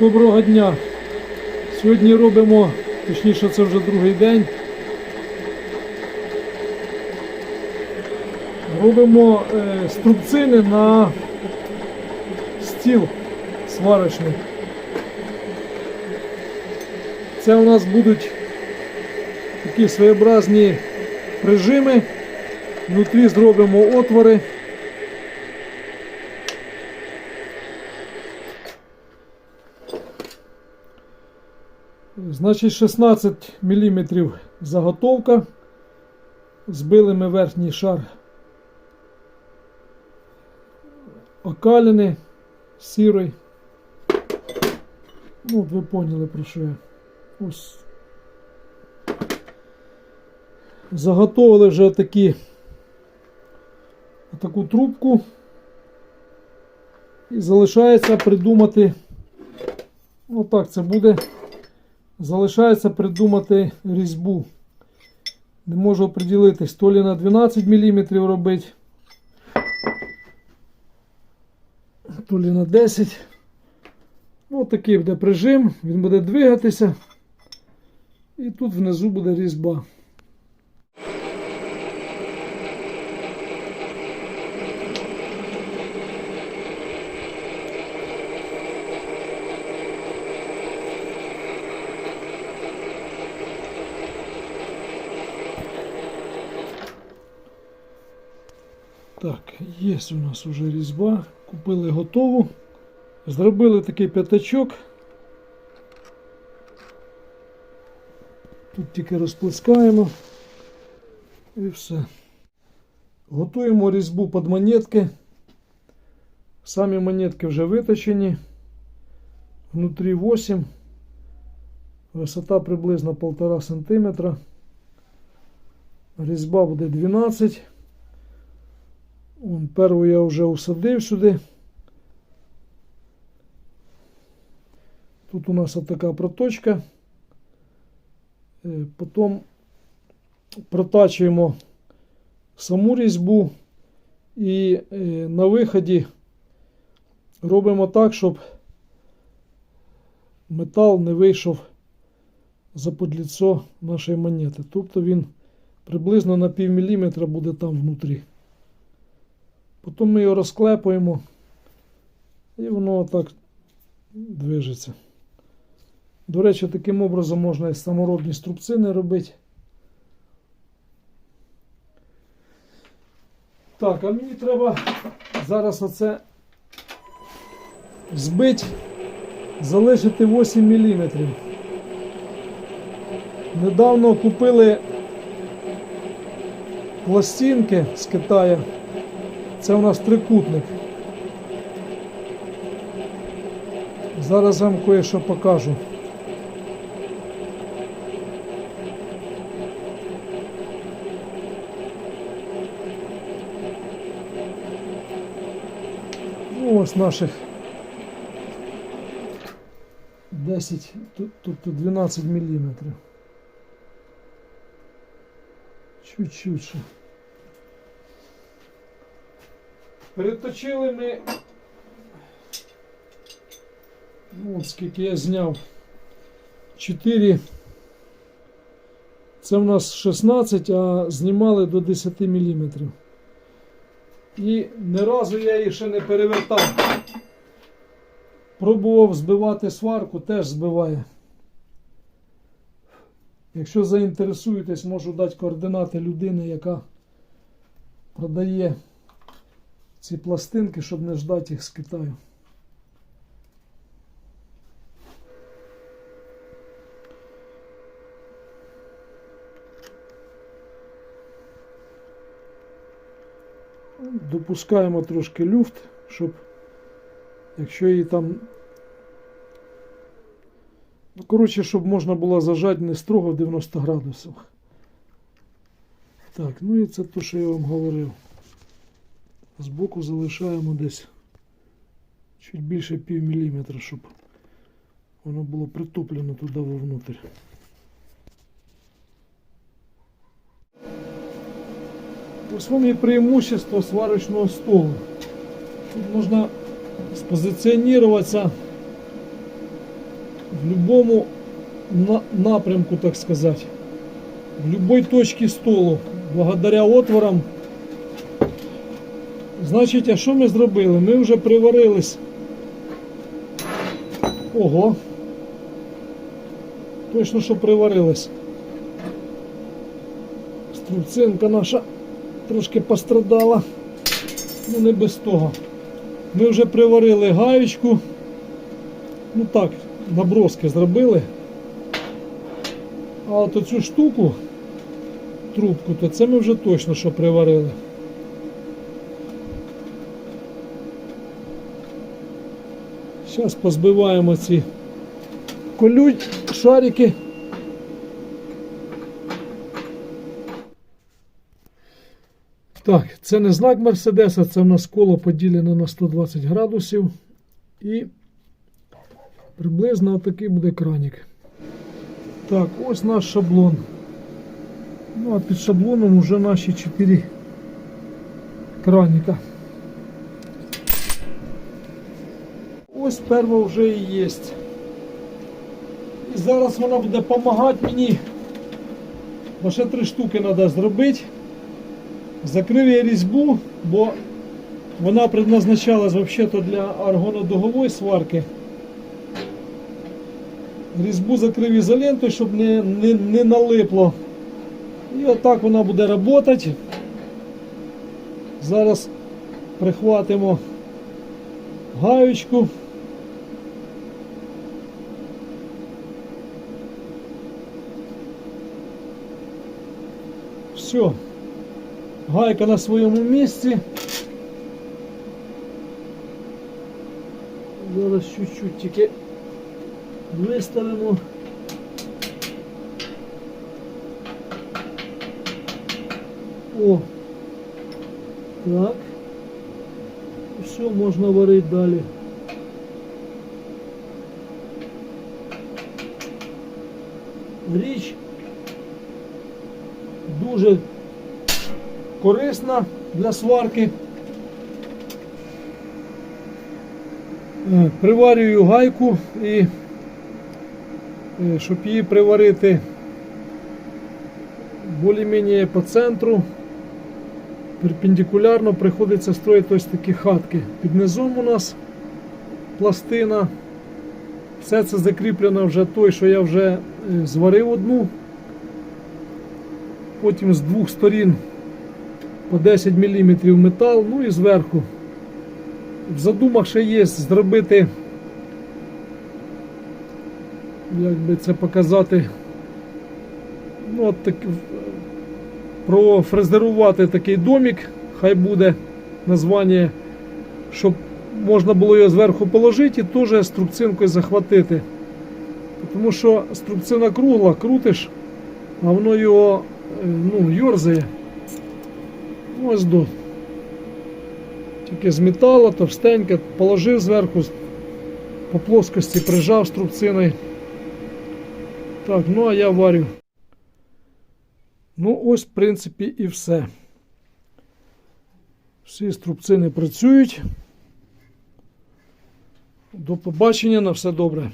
Доброго дня. Сьогодні робимо, точніше це вже другий день. Робимо е, струбцини на стіл сварочний. Це у нас будуть такі своєобразні прижими. Внутрі зробимо отвори. Значить 16 мм заготовка. Збили ми верхній шар окалини сірий. Ну, от ви поняли про що я. Ось. Заготовили вже такі таку трубку. І залишається придумати. Отак це буде. Залишається придумати різьбу. Не можу оприділитись, то ли на 12 мм робити, то ли на 10. Ось такий буде прижим, він буде двигатися. І тут внизу буде різьба. Так, є у нас вже різьба. Купили готову. Зробили такий п'ятачок. Тут тільки розплескаємо і все. Готуємо різьбу під монетки. Самі монетки вже виточені. Внутрі 8. Висота приблизно 1,5 см. Різьба буде 12 Вон, перву я вже усадив сюди. Тут у нас така проточка. Е, Потім протачуємо саму різьбу і е, на виході робимо так, щоб метал не вийшов за подліцо нашої монети. Тобто він приблизно на пів міліметра буде там внутрі. Потім ми його розклепуємо і воно так движеться. До речі, таким образом можна і саморобні струбцини робити. Так, а мені треба зараз оце збити, залишити 8 мм. Недавно купили пластинки з Китаю. Це у нас трикутник. Зараз вам кое-що покажу. Ну, ось наших 10, тут- тобто 12 міліметрів. Чуть-чуть ще. Переточили ми. Ну, скільки я зняв. 4. Це в нас 16, а знімали до 10 мм. І ні разу я її ще не перевертав. Пробував збивати сварку, теж збиває. Якщо заінтересуєтесь, можу дати координати людини, яка продає ці пластинки, щоб не ждати їх з Китаю. Допускаємо трошки люфт, щоб якщо її там. Ну, коротше, щоб можна було зажати не строго в 90 градусів. Так, ну і це те, що я вам говорив. Збоку залишаємо десь чуть більше пів міліметра, щоб воно було притуплено туди вовнутрь. Ось вам і преимущество сварочного столу. Тут можна спозиціонуватися в любому на- напрямку, так сказати. В любой точці столу, благодаря отворам. Значить, а що ми зробили? Ми вже приварились. Ого. Точно, що приварились. Струбцинка наша трошки пострадала. Ну не без того. Ми вже приварили гаєчку. Ну так, наброски зробили. А от оцю штуку, трубку, то це ми вже точно що приварили. Зараз позбиваємо ці колють шарики. Так, це не знак Мерседеса, це в нас коло поділене на 120 градусів. І приблизно отакий буде кранік. Так, ось наш шаблон. Ну, а під шаблоном вже наші 4 краніка. Ось перва вже і є. І зараз вона буде допомагати мені. Бо ще три штуки треба зробити. Закрив я різьбу, бо вона предназначалась взагалі для аргонодугової сварки. Різьбу закрив ізолентою, щоб не, не, не налипло. І отак вона буде працювати. Зараз прихватимо гаючку. Все. Гайка на своєму місці. Зараз чуть-чуть тільки виставимо. О! Так. Все, можна варити далі. Річ дуже корисна для сварки. Е, Приварюю гайку і е, щоб її приварити більш-менш по центру, перпендикулярно приходиться строїти ось такі хатки. Під низом у нас пластина. Все це закріплено вже той, що я вже е, зварив одну. Потім з двох сторін по 10 мм метал, ну і зверху. В задумах ще є зробити, як би це показати, ну, от так, профрезерувати такий домик, хай буде названня, щоб можна було його зверху положити і теж струбцинкою захватити. Тому що струбцина кругла, крутиш, а воно його ну, йорзає. Ось до. Тільки з металу, товстеньке, положив зверху, по плоскості прижав струбциною. Так, ну а я варю. Ну, ось, в принципі, і все. Всі струбцини працюють. До побачення, на все добре.